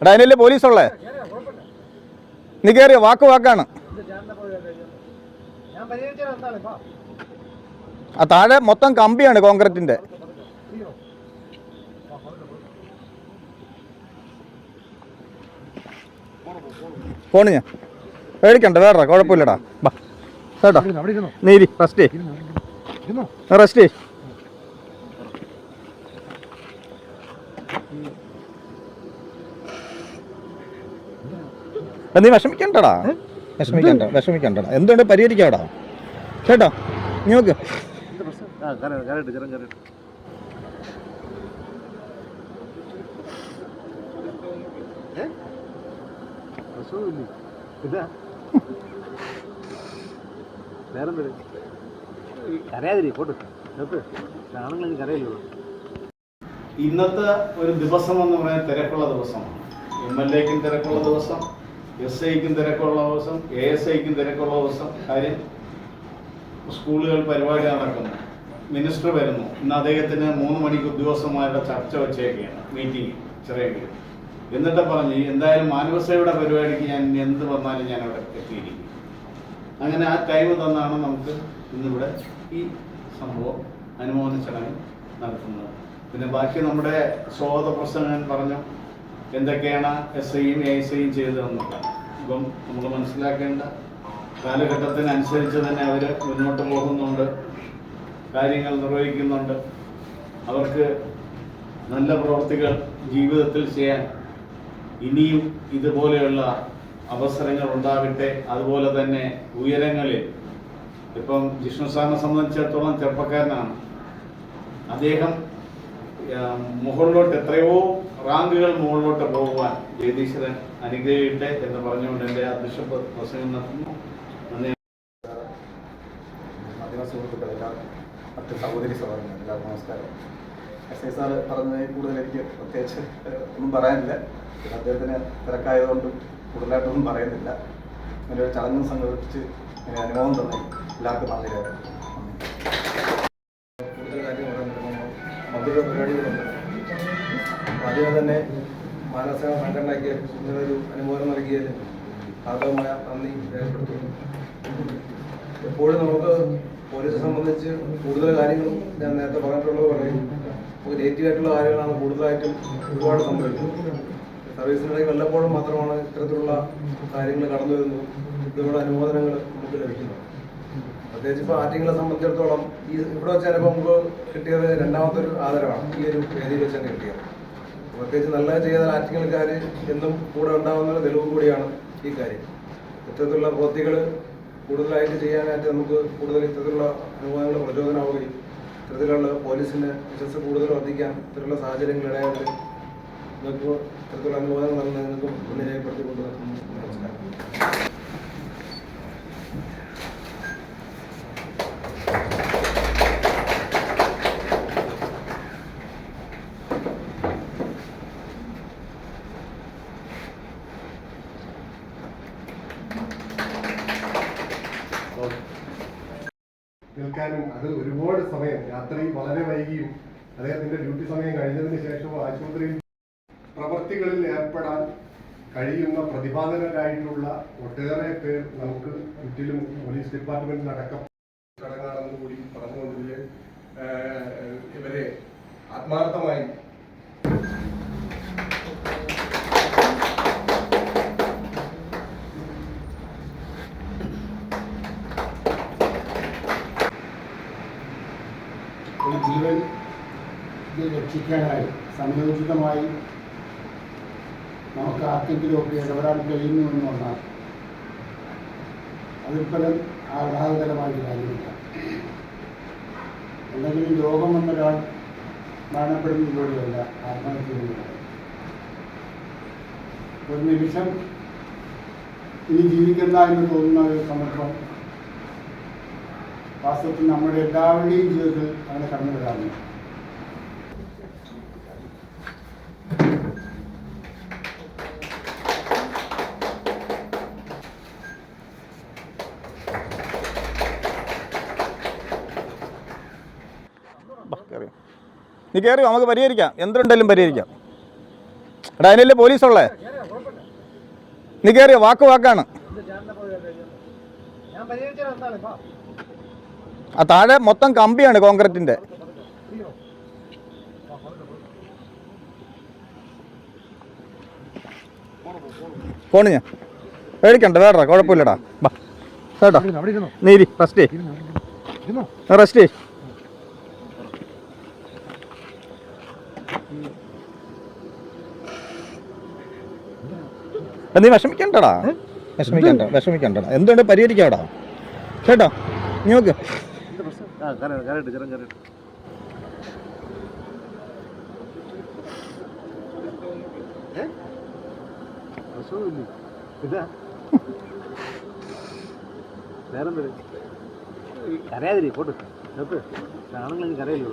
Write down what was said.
എടാ അതിനല്ലേ പോലീസുള്ളേ? നീ കയറിയോ വാക്ക് വാക്കാണ്. ആ താഴെ മൊത്തം കമ്പിയാണ് കോൺക്രീറ്റിന്റെ. പോണു ഞാൻ. പേടിക്കണ്ട വേറെ കുഴപ്പമില്ലടാ. ബാ. കേട്ടോ. നീരി റെസ്റ്റ് നീ റെസ്റ്റ് നീ വിഷമിക്കണ്ടടാ. വിഷമിക്കണ്ട വിഷമിക്കണ്ടടാ. എന്തുകൊണ്ട് പരിഹരിക്കാടാ? കേട്ടോ നീ നോക്ക്. വേറെന്തൊരു കരയാതിരി പോട്ട് നോക്ക് ആണുങ്ങൾ കരയില്ലോ ഇന്നത്തെ ഒരു ദിവസം എന്ന് പറയാൻ തിരക്കുള്ള ദിവസമാണ് എം എൽ എക്കും തിരക്കുള്ള ദിവസം. എസ് ഐക്കും തിരക്കുള്ള ദിവസം എ എസ് ഐക്കും തിരക്കുള്ള ദിവസം. കാര്യം സ്കൂളുകൾ പരിപാടി നടക്കുന്നു. മിനിസ്റ്റർ വരുന്നു. ഇന്ന് അദ്ദേഹത്തിന് മൂന്ന് മണിക്ക് ഉദ്യോഗസ്ഥന്മാരുടെ ചർച്ച വെച്ചേക്കെയാണ്. മീറ്റിംഗ് ചെറിയ എന്നിട്ട് പറഞ്ഞു എന്തായാലും മാനവസേവയുടെ പരിപാടിക്ക് ഞാൻ എന്ത് വന്നാലും ഞാൻ അവിടെ എത്തിയിരിക്കും. അങ്ങനെ ആ ടൈം തന്നാണ് നമുക്ക് ഇന്നിവിടെ ഈ സംഭവം അനുമോദന നടത്തുന്നത്. പിന്നെ ബാക്കി നമ്മുടെ സ്വാഗത പ്രസംഗം പറഞ്ഞു എന്തൊക്കെയാണ് എസ് ഐയും എ എസ് ഐയും ചെയ്തതെന്നുള്ളത് ഇപ്പം നമ്മൾ മനസ്സിലാക്കേണ്ട കാലഘട്ടത്തിനനുസരിച്ച് തന്നെ അവർ മുന്നോട്ട് പോകുന്നുണ്ട്. കാര്യങ്ങൾ നിർവഹിക്കുന്നുണ്ട്. അവർക്ക് നല്ല പ്രവർത്തികൾ ജീവിതത്തിൽ ചെയ്യാൻ ഇനിയും ഇതുപോലെയുള്ള അവസരങ്ങൾ ഉണ്ടാകട്ടെ. അതുപോലെ തന്നെ ഉയരങ്ങളിൽ ഇപ്പം ജിഷ്ണു സാറിനെ സംബന്ധിച്ചിടത്തോളം ചെറുപ്പക്കാരനാണ്. അദ്ദേഹം മുകളിലോട്ട് എത്രയോ റാങ്കുകൾ മുകളിലോട്ട് പോകുവാൻ ജഗദീശ്വരൻ അനുഗ്രഹിക്കട്ടെ എന്ന് പറഞ്ഞുകൊണ്ട് എന്റെ അധ്യക്ഷ പ്രസംഗം നടത്തുന്നു. നന്ദി. മാധ്യമ സുഹൃത്തുക്കൾ എല്ലാവർക്കും മറ്റ് സഹോദരി സഹോദരങ്ങൾ എല്ലാവർക്കും നമസ്കാരം. എസ് ഐ സാറ് പറഞ്ഞതിൽ കൂടുതൽ എനിക്ക് പ്രത്യേകിച്ച് ഒന്നും പറയാനില്ല. പിന്നെ അദ്ദേഹത്തിന് തിരക്കായതുകൊണ്ട് കൂടുതലായിട്ടൊന്നും പറയുന്നില്ല. അങ്ങനെ ഒരു ചടങ്ങ് സംഘടിപ്പിച്ച് അനുഭവം തന്നെ എല്ലാവർക്കും നന്ദി. കൂടുതൽ കാര്യം പറയാൻ മധുര പരിപാടികളുണ്ട്. ആദ്യമേ തന്നെ മാനസിക സംഘടനയ്ക്ക് ഇങ്ങനൊരു അനുമോദനം നൽകിയതിൽ ആദ്യമായ നന്ദി രേഖപ്പെടുത്തുന്നു. എപ്പോഴും നമുക്ക് പോലീസിനെ സംബന്ധിച്ച് കൂടുതൽ കാര്യങ്ങളും ഞാൻ നേരത്തെ പറഞ്ഞിട്ടുള്ളത് പറയും നമുക്ക് നെഗറ്റീവ് ആയിട്ടുള്ള കാര്യങ്ങളാണ് കൂടുതലായിട്ടും ഒരുപാട് സംഭവിക്കുന്നത്. സർവീസിനിടയിൽ വല്ലപ്പോഴും മാത്രമാണ് ഇത്തരത്തിലുള്ള കാര്യങ്ങൾ കടന്നു വരുന്നത് ഇതുപോലെ അനുമോദനങ്ങൾ നമുക്ക് ലഭിക്കുന്നത്. പ്രത്യേകിച്ച് ഇപ്പോൾ ആറ്റിങ്ങളെ സംബന്ധിച്ചിടത്തോളം ഈ ഇവിടെ വെച്ച് ചിലപ്പോൾ നമുക്ക് കിട്ടിയത് രണ്ടാമത്തെ ഒരു ആദരവാണ്. ഈ ഒരു വേദിയിൽ വെച്ച് കിട്ടിയത്. പ്രത്യേകിച്ച് നല്ല ചെയ്യുന്ന ആറ്റിങ്ങൽക്കാർ എന്നും കൂടെ ഉണ്ടാകുന്ന തെളിവ് കൂടിയാണ് ഈ കാര്യം. ഇത്തരത്തിലുള്ള പ്രവൃത്തികൾ കൂടുതലായിട്ട് ചെയ്യാനായിട്ട് നമുക്ക് കൂടുതൽ ഇത്തരത്തിലുള്ള അനുഭവങ്ങൾ പ്രചോദനമാവുകയും ഇത്തരത്തിലുള്ള പോലീസിന്റെ വിശ്വസ് കൂടുതൽ വർദ്ധിക്കാൻ ഇത്തരത്തിലുള്ള സാഹചര്യങ്ങൾ ഇടയായിട്ട് നിങ്ങൾക്ക് ഇത്തരത്തിലുള്ള അനുഭവങ്ങൾ നൽകുന്ന നിങ്ങൾക്കും മുന്നിൽ രേഖപ്പെടുത്തിക്കൊണ്ട് നമസ്കാരം. നിൽക്കാനും അത് ഒരുപാട് സമയം രാത്രി വളരെ വൈകിയും അദ്ദേഹത്തിന്റെ ഡ്യൂട്ടി സമയം കഴിഞ്ഞതിന് ശേഷവും ആശുപത്രിയിൽ പ്രവൃത്തികളിൽ ഏർപ്പെടാൻ കഴിയുന്ന പ്രതിപാദനരായിട്ടുള്ള ഒട്ടേറെ പേർ നമുക്ക് ചുറ്റിലും പോലീസ് ഡിപ്പാർട്ട്മെന്റിലടക്കം ചടങ്ങാണെന്ന് കൂടി പറഞ്ഞുകൊണ്ടിരിക്കെ ഇവരെ ആത്മാർത്ഥമായി ഇത് രക്ഷിക്കാനായി സംയോജിതമായി നമുക്ക് ആർക്കെങ്കിലുമൊക്കെ ഇടപെടാൻ കഴിയുന്നു എന്ന് പറഞ്ഞാൽ അതിപ്പോഴും ആഹ്ലാദകരമായ കാര്യമില്ല. എന്തെങ്കിലും രോഗം വന്നൊരാൾ മരണപ്പെടുന്നതിലൂടെയല്ല ആത്മഹത്യയിലൂടെ ഒരു നിമിഷം ഇനി ജീവിക്കണ്ട എന്ന് തോന്നുന്ന ഒരു സന്ദർഭം വാസ്തവത്തിൽ നമ്മുടെ എല്ലാവരുടെയും ജീവിതത്തിൽ അങ്ങനെ കടന്നു വരാറുണ്ട് നീ കയറി നമുക്ക് പരിഹരിക്കാം. എന്തുണ്ടെങ്കിലും പരിഹരിക്കാം. എടാ അതിനല്ലേ പോലീസ് ഉള്ളേ നീ കയറിയോ വാക്ക് വാക്കാണ്. ആ താഴെ മൊത്തം കമ്പിയാണ് കോൺക്രീറ്റിന്റെ. പോണ് ഞാൻ. പേടിക്കണ്ട വേറെ കുഴപ്പമില്ലടാ. ബാ. കേട്ടോ. നീ റെസ്റ്റ് റെസ്റ്റ് നീ വിഷമിക്കണ്ടടാ. വിഷമിക്കണ്ട വിഷമിക്കണ്ടടാ എന്തുകൊണ്ട് പരിഹരിക്കാടാ കേട്ടോ? നീ നോക്ക്. കരയാതിരി പോട്ട്. നോക്ക്. ആണുങ്ങൾ കരയില്ലേ